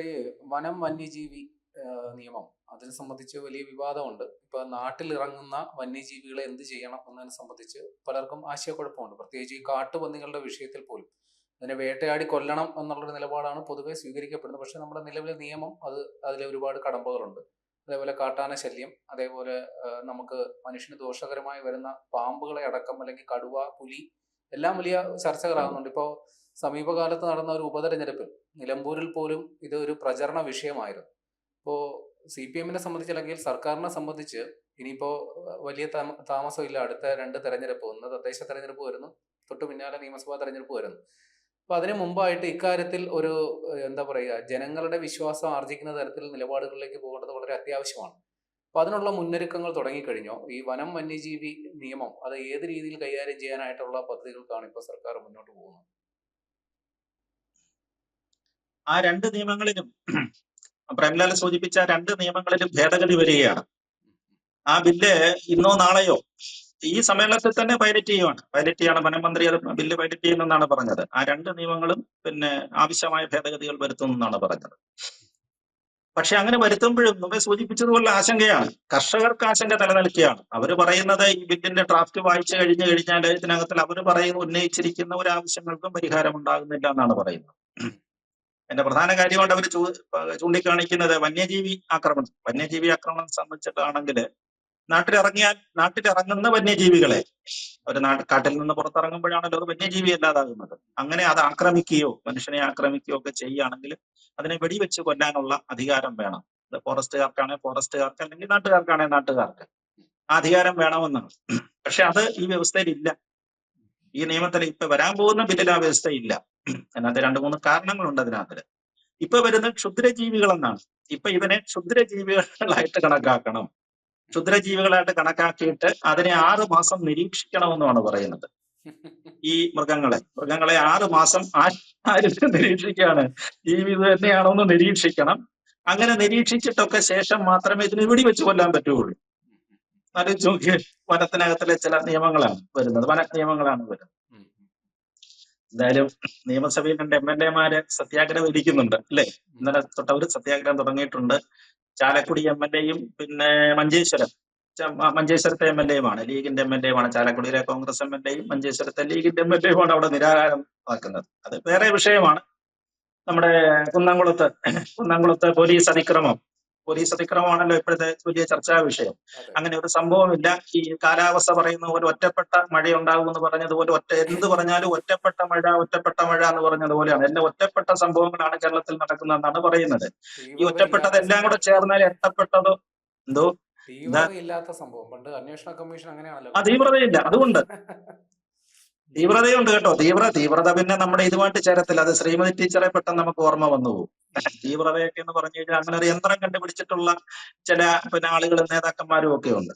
ഈ വനം വന്യജീവി നിയമം. അതിനെ സംബന്ധിച്ച് വലിയ വിവാദമുണ്ട്. ഇപ്പൊ നാട്ടിൽ ഇറങ്ങുന്ന വന്യജീവികളെ എന്ത് ചെയ്യണം എന്നതിനെ സംബന്ധിച്ച് പലർക്കും ആശയക്കുഴപ്പമുണ്ട്. പ്രത്യേകിച്ച് ഈ കാട്ടുപന്നികളുടെ വിഷയത്തിൽ പോലും. അതിനെ വേട്ടയാടി കൊല്ലണം എന്നുള്ളൊരു നിലപാടാണ് പൊതുവെ സ്വീകരിക്കപ്പെടുന്നത്. പക്ഷെ നമ്മുടെ നിലവിലെ നിയമം അത് അതിലെ ഒരുപാട് കടമ്പകളുണ്ട്. അതേപോലെ കാട്ടാന ശല്യം അതേപോലെ നമുക്ക് മനുഷ്യന് ദോഷകരമായി വരുന്ന പാമ്പുകളെ അടക്കം അല്ലെങ്കിൽ കടുവ പുലി എല്ലാം വലിയ ചർച്ചകളാകുന്നുണ്ട്. ഇപ്പോൾ സമീപകാലത്ത് നടന്ന ഒരു ഉപതെരഞ്ഞെടുപ്പിൽ നിലമ്പൂരിൽ പോലും ഇത് ഒരു പ്രചരണ വിഷയമായിരുന്നു. ഇപ്പോൾ സി പി എമ്മിനെ സംബന്ധിച്ച് അല്ലെങ്കിൽ സർക്കാരിനെ സംബന്ധിച്ച് ഇനിയിപ്പോൾ വലിയ താമസമില്ല. അടുത്ത രണ്ട് തെരഞ്ഞെടുപ്പ് ഒന്ന് തദ്ദേശ തെരഞ്ഞെടുപ്പ് വരുന്നു തൊട്ടു പിന്നാലെ നിയമസഭാ തെരഞ്ഞെടുപ്പ് വരുന്നു. അപ്പൊ അതിനു മുമ്പായിട്ട് ഇക്കാര്യത്തിൽ ഒരു എന്താ പറയുക ജനങ്ങളുടെ വിശ്വാസം ആർജിക്കുന്ന തരത്തിൽ നിലപാടുകളിലേക്ക് പോകേണ്ടത് വളരെ അത്യാവശ്യമാണ്. അപ്പോൾ അതിനുള്ള മുന്നൊരുക്കങ്ങൾ തുടങ്ങിക്കഴിഞ്ഞോ. ഈ വനം വന്യജീവി നിയമം അത് ഏത് രീതിയിൽ കൈകാര്യം ചെയ്യാനായിട്ടുള്ള പദ്ധതികൾക്കാണ് ഇപ്പോൾ സർക്കാർ മുന്നോട്ട് പോകുന്നത്? ആ രണ്ട് നിയമങ്ങളിലും പ്രേംലാൽ സൂചിപ്പിച്ച രണ്ട് നിയമങ്ങളിലും ഭേദഗതി വരികയാണ്. ആ ബില്ല് ഇന്നോ നാളെയോ ഈ സമ്മേളനത്തിൽ തന്നെ പൈലറ്റ് ചെയ്യുവാണ്. പൈലറ്റ് ചെയ്യാണ് വനമന്ത്രി അത് ബില്ല് പൈലറ്റ് ചെയ്യുന്നെന്നാണ് പറഞ്ഞത്. ആ രണ്ട് നിയമങ്ങളും പിന്നെ ആവശ്യമായ ഭേദഗതികൾ വരുത്തുമെന്നാണ് പറഞ്ഞത്. പക്ഷെ അങ്ങനെ വരുത്തുമ്പോഴും മുമ്പേ സൂചിപ്പിച്ചതുപോലെ ആശങ്കയാണ്. കർഷകർക്ക് ആശങ്ക നിലനിൽക്കുകയാണ് അവർ പറയുന്നത് ഈ ബില്ലിന്റെ ഡ്രാഫ്റ്റ് വായിച്ചു കഴിഞ്ഞു കഴിഞ്ഞാൽ ഇതിനകത്തിൽ അവർ പറയുന്ന ഉന്നയിച്ചിരിക്കുന്ന ഒരു ആവശ്യങ്ങൾക്കും പരിഹാരം ഉണ്ടാകുന്നില്ല എന്നാണ് പറയുന്നത്. എന്റെ പ്രധാന കാര്യമായിട്ട് അവർ ചൂ ചൂണ്ടിക്കാണിക്കുന്നത് വന്യജീവി ആക്രമണം. വന്യജീവി ആക്രമണം സംബന്ധിച്ചിട്ടാണെങ്കിൽ നാട്ടിലിറങ്ങിയാൽ നാട്ടിലിറങ്ങുന്ന വന്യജീവികളെ. ഒരു നാട്ട് കാട്ടിൽ നിന്ന് പുറത്തിറങ്ങുമ്പോഴാണല്ലോ ഒരു വന്യജീവി അല്ലാതാകുന്നത് അങ്ങനെ അത് ആക്രമിക്കുകയോ മനുഷ്യനെ ആക്രമിക്കുകയോ ഒക്കെ ചെയ്യുകയാണെങ്കിൽ അതിനെ വെടിവെച്ച് കൊല്ലാനുള്ള അധികാരം വേണം. അത് ഫോറസ്റ്റുകാർക്കാണെങ്കിൽ ഫോറസ്റ്റുകാർക്ക് അല്ലെങ്കിൽ നാട്ടുകാർക്കാണെങ്കിൽ നാട്ടുകാർക്ക്. ആ അധികാരം വേണമെന്നാണ്. പക്ഷെ അത് ഈ വ്യവസ്ഥയിൽ ഇല്ല ഈ നിയമത്തിൽ ഇപ്പൊ വരാൻ പോകുന്ന ബില്ലിൽ ആ വ്യവസ്ഥ ഇല്ല അതിനകത്ത് രണ്ട് മൂന്ന് കാരണങ്ങളുണ്ട് അതിനകത്ത് ഇപ്പൊ വരുന്ന ക്ഷുദ്രജീവികൾ എന്നാണ് ഇപ്പൊ ഇവനെ ക്ഷുദ്രജീവികളായിട്ട് കണക്കാക്കണം. ക്ഷുദ്രജീവികളായിട്ട് കണക്കാക്കിയിട്ട് അതിനെ ആറ് മാസം നിരീക്ഷിക്കണമെന്നാണ് പറയുന്നത്. ഈ മൃഗങ്ങളെ. മൃഗങ്ങളെ ആറ് മാസം ആശാരിച്ച് നിരീക്ഷിക്കുകയാണ് ജീവി ഇത് തന്നെയാണോ എന്ന് നിരീക്ഷിക്കണം. അങ്ങനെ നിരീക്ഷിച്ചിട്ടൊക്കെ ശേഷം മാത്രമേ ഇതിന് വെടിവെച്ച് കൊല്ലാൻ പറ്റുകയുള്ളൂ. അത് നോക്കി വനത്തിനകത്തിലെ ചില നിയമങ്ങളാണ് വരുന്നത്. വന നിയമങ്ങളാണ് വരുന്നത്. എന്തായാലും നിയമസഭയിൽ രണ്ട് എം എൽ എമാര് സത്യാഗ്രഹം ഇരിക്കുന്നുണ്ട് അല്ലേ? ഇന്നലെ തൊട്ട് അവർ സത്യാഗ്രഹം തുടങ്ങിയിട്ടുണ്ട്. ചാലക്കുടി എം എൽ എയും പിന്നെ മഞ്ചേശ്വരം മഞ്ചേശ്വരത്തെ എം എൽ എയുമാണ്. ലീഗിന്റെ എം എൽ എയുമാണ്. ചാലക്കുടിയിലെ കോൺഗ്രസ് എം എൽ എയും മഞ്ചേശ്വരത്തെ ലീഗിന്റെ എം എൽ എയുമാണ് അവിടെ നിരാഹാരം ആക്കുന്നത് അത് വേറെ വിഷയമാണ്. നമ്മുടെ കുന്നംകുളത്ത് കുന്നംകുളത്ത് പോലീസ് അതിക്രമം. പോലീസ് അതിക്രമമാണല്ലോ ഇപ്പോഴത്തെ വലിയ ചർച്ചാ വിഷയം. അങ്ങനെ ഒരു സംഭവമില്ല. ഈ കാലാവസ്ഥ പറയുന്ന പോലെ ഒറ്റപ്പെട്ട മഴ ഉണ്ടാകും എന്ന് പറഞ്ഞതുപോലെ ഒറ്റ എന്ത് പറഞ്ഞാലും ഒറ്റപ്പെട്ട മഴ ഒറ്റപ്പെട്ട മഴ എന്ന് പറഞ്ഞതുപോലെയാണ്. എല്ലാ ഒറ്റപ്പെട്ട സംഭവങ്ങളാണ് കേരളത്തിൽ നടക്കുന്നതെന്നാണ് പറയുന്നത്. ഈ ഒറ്റപ്പെട്ടത് എല്ലാം കൂടെ ചേർന്നാൽ എട്ടപ്പെട്ടതോ എന്തോ? തീവ്രതയില്ലാത്ത സംഭവം. പണ്ട് അന്വേഷണ കമ്മീഷൻ അങ്ങനെയാണല്ലോ. തീവ്രതയില്ല. അതുകൊണ്ട്. തീവ്രതയുണ്ട് കേട്ടോ. തീവ്ര തീവ്രത പിന്നെ നമ്മുടെ ഇതുമായിട്ട് ചേരത്തില്ല. അത് ശ്രീമതി ടീച്ചറെ പെട്ടെന്ന് നമുക്ക് ഓർമ്മ വന്നു പോകും. തീവ്രതയൊക്കെ എന്ന് പറഞ്ഞു കഴിഞ്ഞാൽ അങ്ങനെ ഒരു യന്ത്രം കണ്ടുപിടിച്ചിട്ടുള്ള ചില പിന്നെ ആളുകളും നേതാക്കന്മാരും ഒക്കെ ഉണ്ട്.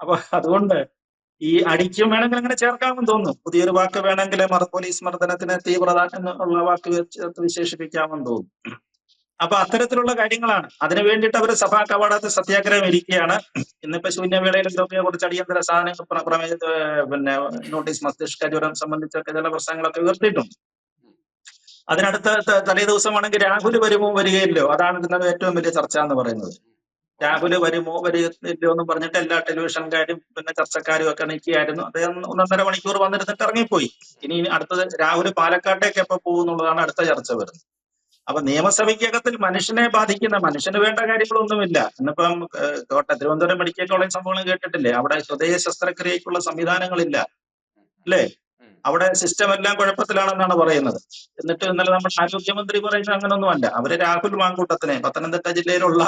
അപ്പൊ അതുകൊണ്ട് ഈ അടിക്കും വേണമെങ്കിൽ അങ്ങനെ ചേർക്കാമെന്ന് തോന്നുന്നു. പുതിയൊരു വാക്ക് വേണമെങ്കിൽ പോലീസ് മർദ്ദനത്തിന് തീവ്രത എന്നുള്ള വാക്ക് വിശേഷിപ്പിക്കാമെന്ന് തോന്നുന്നു. അപ്പൊ അത്തരത്തിലുള്ള കാര്യങ്ങളാണ്. അതിനു വേണ്ടിയിട്ട് അവർ സഭാ കവാടത്ത് സത്യാഗ്രഹം ഇരിക്കുകയാണ്. ഇന്നിപ്പോ ശൂന്യവേളയിൽ എന്തൊക്കെയോ കുറച്ച് അടിയന്തര സാധനങ്ങൾ പ്ര- പ്രമേയ പിന്നെ നോട്ടീസ് മസ്തിഷ്ക ജ്വരം സംബന്ധിച്ചൊക്കെ ചില പ്രശ്നങ്ങളൊക്കെ ഉയർത്തിയിട്ടുണ്ട്. അതിനടുത്ത തലേ ദിവസമാണെങ്കിൽ രാഹുൽ വരുമോ വരികയില്ലോ അതാണ് ഇതിനകത്ത് ഏറ്റവും വലിയ ചർച്ച എന്ന് പറയുന്നത്. രാഹുൽ വരുമോ വരികയില്ലോ എന്ന് പറഞ്ഞിട്ട് എല്ലാ ടെലിവിഷൻകാരും പിന്നെ ചർച്ചക്കാരും ഒക്കെ നിൽക്കുകയായിരുന്നു അദ്ദേഹം ഒന്നൊന്നര മണിക്കൂർ വന്നിരുന്നിട്ട് ഇറങ്ങിപ്പോയി. ഇനി അടുത്തത് രാഹുൽ പാലക്കാട്ടേക്ക് എപ്പോ പോകുന്നുള്ളതാണ് അടുത്ത ചർച്ച വരുന്നത്. അപ്പൊ നിയമസഭയ്ക്കകത്തിൽ മനുഷ്യനെ ബാധിക്കുന്ന മനുഷ്യന് വേണ്ട കാര്യങ്ങളൊന്നുമില്ല. ഇന്നിപ്പം കോട്ട തിരുവനന്തപുരം മെഡിക്കൽ കോളേജ് സംഭവങ്ങൾ കേട്ടിട്ടില്ലേ? അവിടെ ഹൃദയ ശസ്ത്രക്രിയക്കുള്ള സംവിധാനങ്ങളില്ല. അല്ലേ? അവിടെ സിസ്റ്റം എല്ലാം കുഴപ്പത്തിലാണെന്നാണ് പറയുന്നത്. എന്നിട്ട് ഇന്നലെ നമ്മുടെ ആരോഗ്യമന്ത്രി പറയുന്നത് അങ്ങനൊന്നുമല്ല. അവർ രാഹുൽ മാങ്കൂട്ടത്തിനെ പത്തനംതിട്ട ജില്ലയിലുള്ള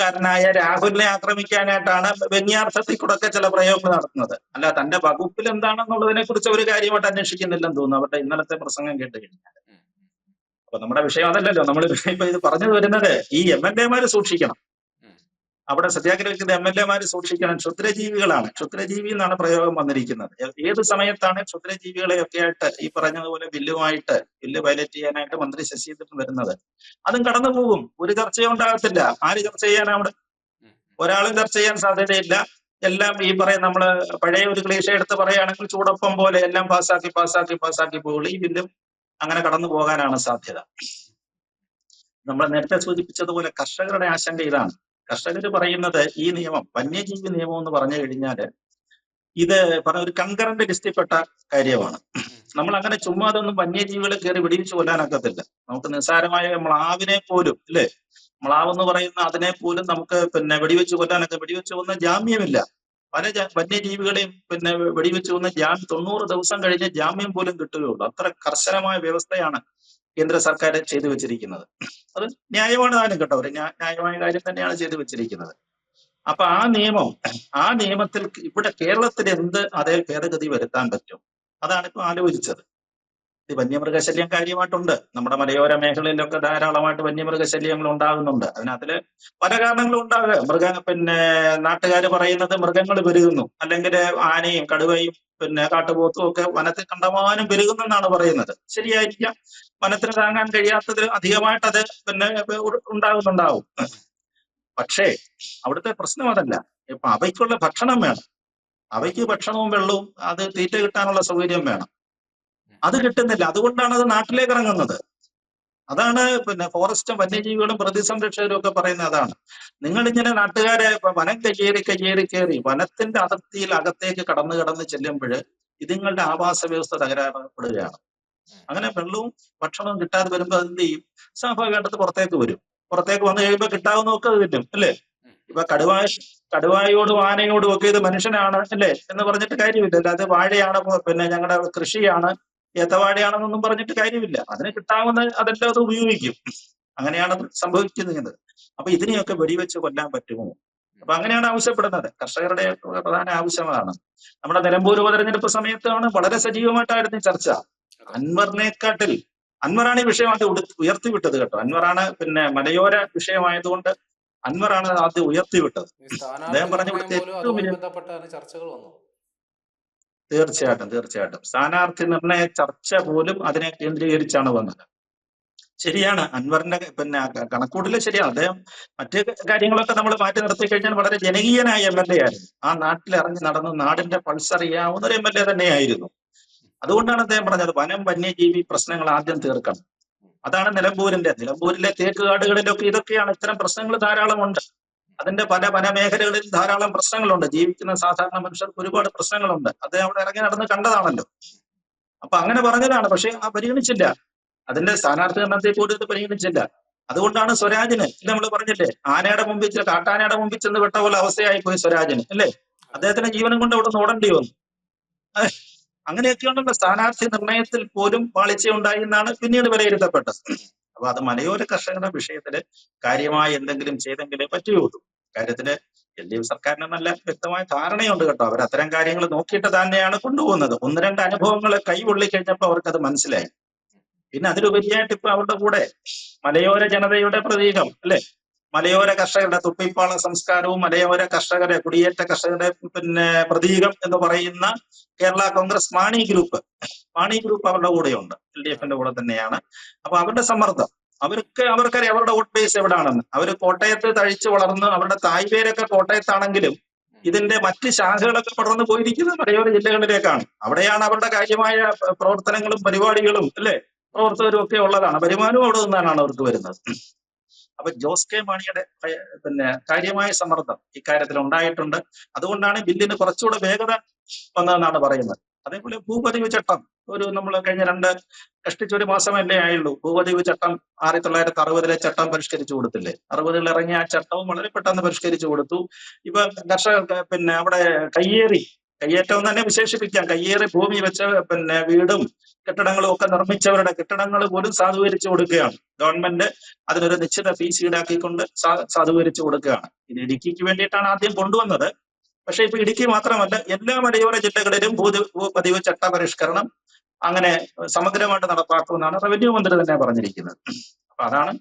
കാരനായ രാഹുലിനെ ആക്രമിക്കാനായിട്ടാണ് വെന്യാർത്ഥത്തിൽ കൂടെ ഒക്കെ ചില പ്രയോഗങ്ങൾ നടത്തുന്നത്. അല്ല തന്റെ വകുപ്പിൽ എന്താണെന്നുള്ളതിനെ കുറിച്ച് ഒരു കാര്യമായിട്ട് അന്വേഷിക്കുന്നില്ലെന്ന് തോന്നുന്നു. അവരുടെ ഇന്നലത്തെ പ്രസംഗം കേട്ട് കഴിഞ്ഞാൽ അപ്പൊ നമ്മുടെ വിഷയം അതല്ലല്ലോ. നമ്മൾ ഇപ്പൊ ഇത് പറഞ്ഞു വരുന്നത് ഈ എം എൽ എമാര് സൂക്ഷിക്കണം. അവിടെ സത്യാഗ്രഹിക്കുന്ന എം എൽ എമാര് സൂക്ഷിക്കണം. ക്ഷുദ്രജീവികളാണ്. ക്ഷുദ്രജീവി എന്നാണ് പ്രയോഗം വന്നിരിക്കുന്നത്. ഏത് സമയത്താണ് ക്ഷുദ്രജീവികളെ ഒക്കെ ആയിട്ട് ഈ പറഞ്ഞതുപോലെ ബില്ലുമായിട്ട് ബില്ല് വയലറ്റ് ചെയ്യാനായിട്ട് മന്ത്രി ശശീന്ദ്രൻ വരുന്നത്? അതും കടന്നു പോകും. ഒരു ചർച്ചയും ഉണ്ടാകത്തില്ല ആര് ചർച്ച ചെയ്യാനാ അവിടെ? ഒരാളും ചർച്ച ചെയ്യാൻ സാധ്യതയില്ല. എല്ലാം ഈ പറയും നമ്മൾ പഴയ ഒരു ക്ലീശ എടുത്ത് പറയുകയാണെങ്കിൽ ചൂടൊപ്പം പോലെ എല്ലാം പാസ്സാക്കി പാസ്സാക്കി പാസ്സാക്കി പോകുള്ളൂ ഈ ബില്ലും അങ്ങനെ കടന്നു പോകാനാണ് സാധ്യത. നമ്മൾ നേരത്തെ സൂചിപ്പിച്ചതുപോലെ കർഷകരുടെ ആശങ്ക ഇതാണ്. കർഷകർ പറയുന്നത് ഈ നിയമം വന്യജീവി നിയമം എന്ന് പറഞ്ഞു കഴിഞ്ഞാൽ ഇത് പറഞ്ഞ ഒരു കൺകറന്റ് ലിസ്റ്റിൽപ്പെട്ട കാര്യമാണ്. നമ്മൾ അങ്ങനെ ചുമ്മാ അതൊന്നും വന്യജീവികളെ കയറി വെടിവെച്ച് കൊല്ലാനൊക്കത്തില്ല. നമുക്ക് നിസ്സാരമായ മ്ലാവിനെ പോലും അല്ലേ? മ്ലാവ് എന്ന് പറയുന്ന അതിനെ പോലും നമുക്ക് പിന്നെ വെടിവെച്ച് കൊല്ലാനൊക്കെ വെടിവെച്ച് കൊന്ന ജാമ്യമില്ല. പല വന്യജീവികളെയും പിന്നെ വെടിവെച്ച് കൊന്ന ജാ തൊണ്ണൂറ് ദിവസം കഴിഞ്ഞ ജാമ്യം പോലും കിട്ടുകയുള്ളൂ. അത്ര കർശനമായ വ്യവസ്ഥയാണ് കേന്ദ്ര സർക്കാർ ചെയ്തു വെച്ചിരിക്കുന്നത്. അത് ന്യായമാണ് താനും കേട്ടോ. ന്യായമായ കാര്യം തന്നെയാണ് ചെയ്തു വെച്ചിരിക്കുന്നത്. അപ്പൊ ആ നിയമം ആ നിയമത്തിൽ ഇവിടെ കേരളത്തിൽ എന്ത് അതേ ഭേദഗതി വരുത്താൻ പറ്റും? അതാണ് ഇപ്പൊ ആലോചിച്ചത്. വന്യമൃഗശല്യം കാര്യമായിട്ടുണ്ട്. നമ്മുടെ മലയോര മേഖലയിലൊക്കെ ധാരാളമായിട്ട് വന്യമൃഗശല്യങ്ങൾ ഉണ്ടാകുന്നുണ്ട്. അതിനകത്തിൽ പല കാരണങ്ങളും ഉണ്ടാകുക. മൃഗ പിന്നെ നാട്ടുകാർ പറയുന്നത് മൃഗങ്ങൾ പെരുകുന്നു. അല്ലെങ്കിൽ ആനയും കടുവയും പിന്നെ കാട്ടുപോത്തും ഒക്കെ വനത്തിൽ കണ്ടമാനം പെരുകുന്നെന്നാണ് പറയുന്നത്. ശരിയായിരിക്കാം. വനത്തിന് താങ്ങാൻ കഴിയാത്തത് അധികമായിട്ട് അത് പിന്നെ ഉണ്ടാകുന്നുണ്ടാവും. പക്ഷേ അവിടുത്തെ പ്രശ്നം അതല്ല. ഇപ്പൊ അവയ്ക്കുള്ള ഭക്ഷണം വേണം. അവയ്ക്ക് ഭക്ഷണവും വെള്ളവും അത് തീറ്റ കിട്ടാനുള്ള സൗകര്യം വേണം. അത് കിട്ടുന്നില്ല. അതുകൊണ്ടാണ് അത് നാട്ടിലേക്ക് ഇറങ്ങുന്നത്. അതാണ് പിന്നെ ഫോറസ്റ്റും വന്യജീവികളും പ്രതിസംരക്ഷകരും ഒക്കെ പറയുന്നത് അതാണ്. നിങ്ങൾ ഇങ്ങനെ നാട്ടുകാരെ വനം കയ്യേറി കയ്യേറി കയറി വനത്തിന്റെ അതിർത്തിയിൽ അകത്തേക്ക് കടന്നു കടന്ന് ചെല്ലുമ്പോൾ ഇതുങ്ങളുടെ ആവാസ വ്യവസ്ഥ തകരാറപ്പെടുകയാണ്. അങ്ങനെ വെള്ളവും ഭക്ഷണവും കിട്ടാതെ വരുമ്പോൾ എന്ത് ചെയ്യും? സ്വാഭാവികമായിട്ട് പുറത്തേക്ക് വരും. പുറത്തേക്ക് വന്നു കഴിയുമ്പോൾ കിട്ടാവുന്നതൊക്കെ അത് കിട്ടും അല്ലേ? ഇപ്പൊ കടുവായ കടുവായോടും ആനയോടും ഒക്കെ ഇത് മനുഷ്യനാണ് അല്ലേ? എന്ന് പറഞ്ഞിട്ട് കാര്യമില്ല. അല്ലാതെ വാഴയാണ് പിന്നെ ഞങ്ങളുടെ കൃഷിയാണ് ഏത്തവാഴയാണെന്നൊന്നും പറഞ്ഞിട്ട് കാര്യമില്ല. അതിന് കിട്ടാവുന്ന അതെല്ലാം അത് ഉപയോഗിക്കും. അങ്ങനെയാണ് സംഭവിക്കുന്നത്. അപ്പൊ ഇതിനെയൊക്കെ വെടിവെച്ച് കൊല്ലാൻ പറ്റുമോ? അപ്പൊ അങ്ങനെയാണ് ആവശ്യപ്പെടുന്നത്. കർഷകരുടെ പ്രധാന ആവശ്യമാണ് നമ്മുടെ നിലമ്പൂർ ഉപതെരഞ്ഞെടുപ്പ് സമയത്താണ് വളരെ സജീവമായിട്ടായിരുന്നു ചർച്ച. അൻവറിനെക്കാട്ടിൽ അൻവറാണ് ഈ വിഷയമായിട്ട് ഉട- ഉയർത്തിവിട്ടത് കേട്ടോ. അൻവറാണ് പിന്നെ മലയോര വിഷയമായതുകൊണ്ട് അൻവറാണ് ആദ്യം ഉയർത്തിവിട്ടത്. അദ്ദേഹം പറഞ്ഞു ഇവിടുത്തെ ഏറ്റവും വലിയ ചർച്ചകൾ വന്നു തീർച്ചയായിട്ടും തീർച്ചയായിട്ടും. സ്ഥാനാർത്ഥി നിർണയ ചർച്ച പോലും അതിനെ കേന്ദ്രീകരിച്ചാണ് വന്നത്. ശരിയാണ്. അൻവറിന്റെ പിന്നെ കണക്കൂട്ടിൽ ശരിയാണ്. അദ്ദേഹം മറ്റ് കാര്യങ്ങളൊക്കെ നമ്മൾ മാറ്റി നിർത്തി കഴിഞ്ഞാൽ വളരെ ജനകീയനായ എം എൽ എ ആയിരുന്നു. ആ നാട്ടിൽ ഇറങ്ങി നടന്ന് നാടിന്റെ പൾസ് അറിയാവുന്ന ഒരു എം എൽ എ തന്നെയായിരുന്നു. അതുകൊണ്ടാണ് അദ്ദേഹം പറഞ്ഞത് വനം വന്യജീവി പ്രശ്നങ്ങൾ ആദ്യം തീർക്കണം. അതാണ് നിലമ്പൂരിന്റെ. നിലമ്പൂരിലെ തേക്ക് കാടുകളിലൊക്കെ ഇതൊക്കെയാണ് ഇത്തരം പ്രശ്നങ്ങൾ ധാരാളമുണ്ട്. അതിന്റെ പല പല മേഖലകളിൽ ധാരാളം പ്രശ്നങ്ങളുണ്ട്. ജീവിക്കുന്ന സാധാരണ മനുഷ്യർക്ക് ഒരുപാട് പ്രശ്നങ്ങളുണ്ട്. അത് അവിടെ ഇറങ്ങി നടന്ന് കണ്ടതാണല്ലോ. അപ്പൊ അങ്ങനെ പറഞ്ഞതാണ്. പക്ഷെ ആ പരിഗണിച്ചില്ല. അതിന്റെ സ്ഥാനാർത്ഥി നിർണയത്തെ പോലും ഇത് പരിഗണിച്ചില്ല. അതുകൊണ്ടാണ് സ്വരാജിന് നമ്മൾ പറഞ്ഞില്ലേ ആനയുടെ മുമ്പിൽ ചില കാട്ടാനയുടെ മുമ്പിൽ ചെന്ന് വിട്ട പോലെ അവസ്ഥയായി പോയി സ്വരാജിന് അല്ലേ? അദ്ദേഹത്തിന്റെ ജീവനം കൊണ്ട് അവിടെ നിന്ന് ഓടേണ്ടി വന്നു. അങ്ങനെയൊക്കെ ഉണ്ടല്ലോ സ്ഥാനാർത്ഥി നിർണയത്തിൽ പോലും പാളിച്ചയുണ്ടായി എന്നാണ് പിന്നീട് വിലയിരുത്തപ്പെട്ടത്. അപ്പൊ അത് മലയോര കർഷകരുടെ വിഷയത്തിൽ കാര്യമായി എന്തെങ്കിലും ചെയ്തെങ്കിലേ പറ്റുകയുള്ളൂ. കാര്യത്തിൽ എൽ ഡി എഫ് സർക്കാരിന് നല്ല വ്യക്തമായ ധാരണയുണ്ട് കേട്ടോ. അവർ അത്തരം കാര്യങ്ങൾ നോക്കിയിട്ട് തന്നെയാണ് കൊണ്ടുപോകുന്നത്. ഒന്ന് രണ്ട് അനുഭവങ്ങൾ കൈവള്ളി കഴിഞ്ഞപ്പോൾ അത് മനസ്സിലായി. പിന്നെ അതിലുപരിയായിട്ട് ഇപ്പൊ അവരുടെ കൂടെ മലയോര ജനതയുടെ പ്രതീകം അല്ലെ? മലയോര കർഷകരുടെ തുപ്പിപ്പാള സംസ്കാരവും മലയോര കർഷകരെ കുടിയേറ്റ കർഷകരുടെ പിന്നെ പ്രതീകം എന്ന് പറയുന്ന കേരള കോൺഗ്രസ് മാണി ഗ്രൂപ്പ്. മാണി ഗ്രൂപ്പ് അവരുടെ കൂടെയുണ്ട്. എൽ ഡി എഫിന്റെ കൂടെ തന്നെയാണ്. അപ്പൊ അവരുടെ സമ്മർദ്ദം. അവർക്ക് അവർക്കറിയാം അവരുടെ വോട്ട് ബേസ് എവിടാണെന്ന്. അവർ കോട്ടയത്ത് തഴിച്ചു വളർന്ന് അവരുടെ തായ്പേരൊക്കെ കോട്ടയത്താണെങ്കിലും ഇതിന്റെ മറ്റ് ശാഖകളൊക്കെ പടർന്നു പോയിരിക്കുന്നത് മലയോര ജില്ലകളിലേക്കാണ്. അവിടെയാണ് അവരുടെ കാര്യമായ പ്രവർത്തനങ്ങളും പരിപാടികളും അല്ലെ? പ്രവർത്തകരും ഒക്കെ ഉള്ളതാണ്. വരുമാനവും അവിടെ നിന്നാണ് അവർക്ക് വരുന്നത്. അപ്പൊ ജോസ് കെ മാണിയുടെ പിന്നെ കാര്യമായ സമ്മർദ്ദം ഇക്കാര്യത്തിൽ ഉണ്ടായിട്ടുണ്ട്. അതുകൊണ്ടാണ് ബില്ലിന് കുറച്ചുകൂടെ വേഗത വന്നതെന്നാണ് പറയുന്നത്. അതേപോലെ ഭൂപതിവ് ചട്ടം ഒരു നമ്മൾ കഴിഞ്ഞ രണ്ട് കഷ്ടിച്ച ഒരു മാസമല്ലേ ആയുള്ളൂ. ഭൂപതിവ് ചട്ടം ആയിരത്തി തൊള്ളായിരത്തി അറുപതിലെ ചട്ടം പരിഷ്കരിച്ചു കൊടുത്തില്ലേ? അറുപതിൽ ഇറങ്ങിയ ആ ചട്ടവും വളരെ പെട്ടെന്ന് പരിഷ്കരിച്ചു കൊടുത്തു. ഇപ്പൊ കർഷകർക്ക് പിന്നെ അവിടെ കയ്യേറി കയ്യേറ്റം തന്നെ വിശേഷിപ്പിക്കാം. കയ്യേറി ഭൂമി വെച്ച പിന്നെ വീടും കെട്ടിടങ്ങളും ഒക്കെ നിർമ്മിച്ചവരുടെ കെട്ടിടങ്ങൾ പോലും സാധൂകരിച്ചു കൊടുക്കുകയാണ്. ഗവൺമെന്റ് അതിനൊരു നിശ്ചിത ഫീസ് ഈടാക്കിക്കൊണ്ട് സാധൂകരിച്ചു കൊടുക്കുകയാണ്. ഇത് ഇടുക്കിക്ക് വേണ്ടിയിട്ടാണ് ആദ്യം കൊണ്ടുവന്നത്. പക്ഷെ ഇപ്പൊ ഇടുക്കി മാത്രമല്ല എല്ലാ മലയോര ജില്ലകളിലും ഭൂതി ഭൂപതിവ് ചട്ട പരിഷ്കരണം അങ്ങനെ സമഗ്രമായിട്ട് നടപ്പാക്കുമെന്നാണ് റവന്യൂ മന്ത്രി തന്നെ പറഞ്ഞിരിക്കുന്നത്. അപ്പൊ അതാണ്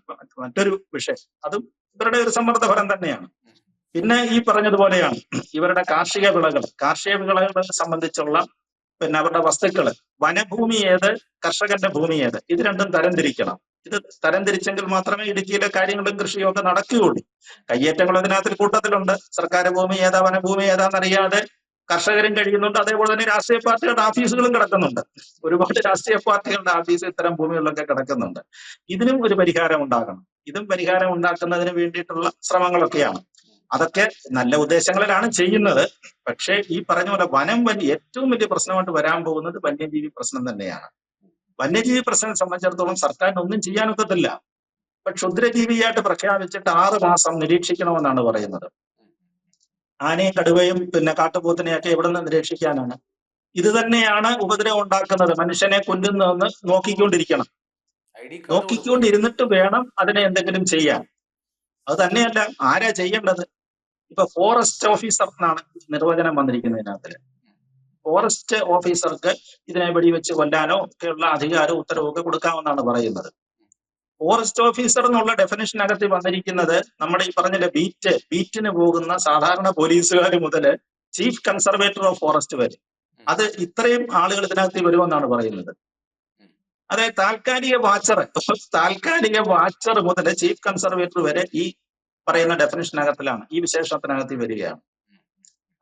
മറ്റൊരു വിഷയം. അതും ഇവരുടെ ഒരു സമ്മർദ്ദ ഫലം തന്നെയാണ്. പിന്നെ ഈ പറഞ്ഞതുപോലെയാണ് ഇവരുടെ കാർഷിക വിളകൾ. കാർഷിക വിളകളെ സംബന്ധിച്ചുള്ള പിന്നെ അവരുടെ വസ്തുക്കൾ. വനഭൂമി ഏത്? കർഷകന്റെ ഭൂമി ഏത്? ഇത് രണ്ടും തരംതിരിക്കണം. ഇത് തരംതിരിച്ചെങ്കിൽ മാത്രമേ ഇടുക്കിയിലെ കാര്യങ്ങളും കൃഷിയും ഒക്കെ നടക്കുകയുള്ളൂ. കയ്യേറ്റങ്ങൾ അതിനകത്ത് കൂട്ടത്തിലുണ്ട്. സർക്കാർ ഭൂമി ഏതാ വനഭൂമി ഏതാന്നറിയാതെ കർഷകരും കഴിയുന്നുണ്ട്. അതേപോലെ തന്നെ രാഷ്ട്രീയ പാർട്ടികളുടെ ഓഫീസുകളും കിടക്കുന്നുണ്ട്. ഒരുപാട് രാഷ്ട്രീയ പാർട്ടികളുടെ ഓഫീസ് ഇത്തരം ഭൂമികളിലൊക്കെ കിടക്കുന്നുണ്ട്. ഇതിനും ഒരു പരിഹാരം ഉണ്ടാകണം. ഇതും പരിഹാരം ഉണ്ടാക്കുന്നതിന് വേണ്ടിയിട്ടുള്ള ശ്രമങ്ങളൊക്കെയാണ്. അതൊക്കെ നല്ല ഉദ്ദേശങ്ങളിലാണ് ചെയ്യുന്നത്. പക്ഷേ ഈ പറഞ്ഞ പോലെ വനം വലിയ ഏറ്റവും വലിയ പ്രശ്നമായിട്ട് വരാൻ പോകുന്നത് വന്യജീവി പ്രശ്നം തന്നെയാണ്. വന്യജീവി പ്രശ്നം സംബന്ധിച്ചിടത്തോളം സർക്കാരിന് ഒന്നും ചെയ്യാനൊക്കത്തില്ല ഇപ്പൊ ക്ഷുദ്രജീവിയായിട്ട് പ്രഖ്യാപിച്ചിട്ട് ആറ് മാസം നിരീക്ഷിക്കണമെന്നാണ് പറയുന്നത്. ആനയും കടുവയും പിന്നെ കാട്ടുപോത്തിനെയൊക്കെ എവിടെ നിന്ന് നിരീക്ഷിക്കാനാണ്? ഇത് തന്നെയാണ് ഉപദ്രവം ഉണ്ടാക്കുന്നത്. മനുഷ്യനെ കൊല്ലുന്നതെന്ന് നോക്കിക്കൊണ്ടിരിക്കണം. നോക്കിക്കൊണ്ടിരുന്നിട്ട് വേണം അതിനെ എന്തെങ്കിലും ചെയ്യാൻ. അത് തന്നെയല്ല ആരാ ചെയ്യേണ്ടത്? ഇപ്പൊ ഫോറസ്റ്റ് ഓഫീസർ എന്നാണ് നിർവചനം വന്നിരിക്കുന്നതിനകത്ത് ഫോറസ്റ്റ് ഓഫീസർക്ക് ഇതിനെ വെടിവെച്ച് കൊല്ലാനോ ഒക്കെയുള്ള അധികാരവും ഉത്തരവൊക്കെ കൊടുക്കാമെന്നാണ് പറയുന്നത്. ഫോറസ്റ്റ് ഓഫീസർ എന്നുള്ള ഡെഫിനേഷനകത്ത് വന്നിരിക്കുന്നത് നമ്മുടെ ഈ പറഞ്ഞ ബീറ്റ് ബീറ്റിന് പോകുന്ന സാധാരണ പോലീസുകാർ മുതൽ ചീഫ് കൺസർവേറ്റർ ഓഫ് ഫോറസ്റ്റ് വരെ. അത് ഇത്രയും ആളുകൾ ഇതിനകത്ത് വരുമെന്നാണ് പറയുന്നത്. അതായത് താൽക്കാലിക വാച്ചർ താൽക്കാലിക വാച്ചർ മുതൽ ചീഫ് കൺസർവേറ്റർ വരെ ഈ പറയുന്ന ഡെഫിനേഷനകത്തിലാണ് ഈ വിശേഷണത്തിനകത്ത് വരികയാണ്.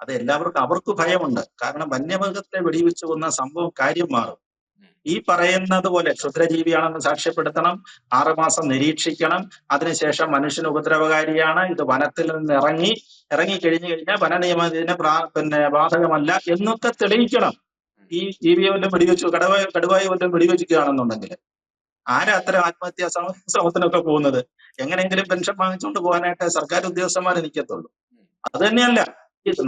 അത് എല്ലാവർക്കും അവർക്ക് ഭയമുണ്ട്. കാരണം വന്യമൃഗത്തെ വെടിവെച്ച് കൊന്ന സംഭവം കാര്യം മാറും. ഈ പറയുന്നത് പോലെ ക്ഷുദ്രജീവിയാണെന്ന് സാക്ഷ്യപ്പെടുത്തണം. ആറുമാസം നിരീക്ഷിക്കണം. അതിനുശേഷം മനുഷ്യന് ഉപദ്രവകാരിയാണ്. ഇത് വനത്തിൽ നിന്ന് ഇറങ്ങി ഇറങ്ങി കഴിഞ്ഞു കഴിഞ്ഞാൽ വന നിയമം ഇതിന് പ്രാ- പിന്നെ ബാധകമല്ല എന്നൊക്കെ തെളിയിക്കണം. ഈ ജീവിയെ വല്ലതും വെടിവെച്ചു കടുവ കടുവായി വല്ലതും വെടിവെച്ചിരിക്കുകയാണെന്നുണ്ടെങ്കിൽ. ആരാ അത്തരം ആത്മഹത്യാ ശ്രമ ശ്രമത്തിനൊക്കെ പോകുന്നത്? എങ്ങനെയെങ്കിലും പെൻഷൻ വാങ്ങിച്ചുകൊണ്ട് പോകാനായിട്ട് സർക്കാർ ഉദ്യോഗസ്ഥന്മാർ നിൽക്കത്തുള്ളൂ അത് തന്നെയല്ല.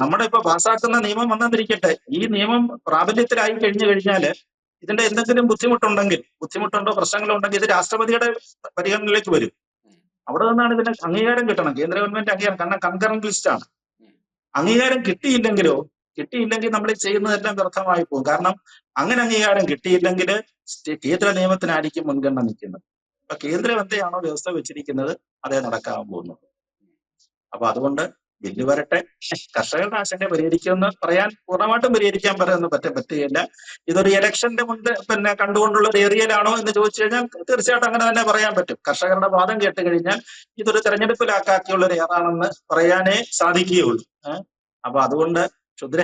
നമ്മുടെ ഇപ്പൊ പാസ്സാക്കുന്ന നിയമം വന്നെന്നിരിക്കട്ടെ ഈ നിയമം പ്രാബല്യത്തിലായി കഴിഞ്ഞു കഴിഞ്ഞാൽ ഇതിന്റെ എന്തെങ്കിലും ബുദ്ധിമുട്ടുണ്ടെങ്കിൽ ബുദ്ധിമുട്ടുണ്ടോ പ്രശ്നങ്ങളോ ഉണ്ടെങ്കിൽ ഇത് രാഷ്ട്രപതിയുടെ പരിഗണനയിലേക്ക് വരും. അവിടെ നിന്നാണ് ഇതിന് അംഗീകാരം കിട്ടണം. കേന്ദ്ര ഗവൺമെന്റ് അംഗീകാരം. കാരണം കൺകറന്റ് ലിസ്റ്റ് ആണ്. അംഗീകാരം കിട്ടിയില്ലെങ്കിലോ കിട്ടിയില്ലെങ്കിൽ നമ്മൾ ചെയ്യുന്നതെല്ലാം വ്യർത്ഥമായി പോകും. കാരണം അങ്ങനെ അംഗീകാരം കിട്ടിയില്ലെങ്കിൽ കേന്ദ്ര നിയമത്തിനായിരിക്കും മുൻഗണന നിൽക്കുന്നത്. അപ്പൊ കേന്ദ്രം വ്യവസ്ഥ വെച്ചിരിക്കുന്നത്? അതേ നടക്കാൻ പോകുന്നു. അപ്പൊ അതുകൊണ്ട് ബില്ല് വരട്ടെ. കർഷകരുടെ ആശങ്ക പരിഹരിക്കുമെന്ന് പറയാൻ പൂർണമായിട്ടും പരിഹരിക്കാൻ പറയുന്ന പറ്റ പറ്റുകയില്ല. ഇതൊരു ഇലക്ഷന്റെ മുൻപ് പിന്നെ കണ്ടുകൊണ്ടുള്ള ഒരു ഏരിയയിലാണോ എന്ന് ചോദിച്ചു കഴിഞ്ഞാൽ തീർച്ചയായിട്ടും അങ്ങനെ തന്നെ പറയാൻ പറ്റും. കർഷകരുടെ വാദം കേട്ട് കഴിഞ്ഞാൽ ഇതൊരു തെരഞ്ഞെടുപ്പിലാക്കാക്കിയുള്ള ഒരു ഏറാണെന്ന് പറയാനേ സാധിക്കുകയുള്ളൂ. അപ്പൊ അതുകൊണ്ട് ക്ഷുദ്ര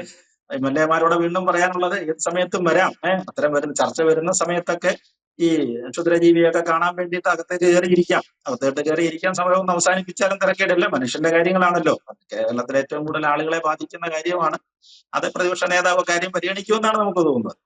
എം എൽ എമാരോട് വീണ്ടും പറയാനുള്ളത് ഏത് സമയത്തും വരാം. ഏഹ് അത്തരം വരുന്ന ചർച്ച വരുന്ന സമയത്തൊക്കെ ഈ ക്ഷുദ്രജീവിയൊക്കെ കാണാൻ വേണ്ടിയിട്ട് അകത്തേക്ക് കയറിയിരിക്കാം. അകത്തേട്ട് കയറിയിരിക്കാൻ സമയം ഒന്ന് അവസാനിപ്പിച്ചാലും തിരക്കേടില്ല. മനുഷ്യന്റെ കാര്യങ്ങളാണല്ലോ. കേരളത്തിലെ ഏറ്റവും കൂടുതൽ ആളുകളെ ബാധിക്കുന്ന കാര്യമാണ്. അത് പ്രതിപക്ഷ നേതാവ് കാര്യം പരിഗണിക്കുമെന്നാണ് നമുക്ക് തോന്നുന്നത്.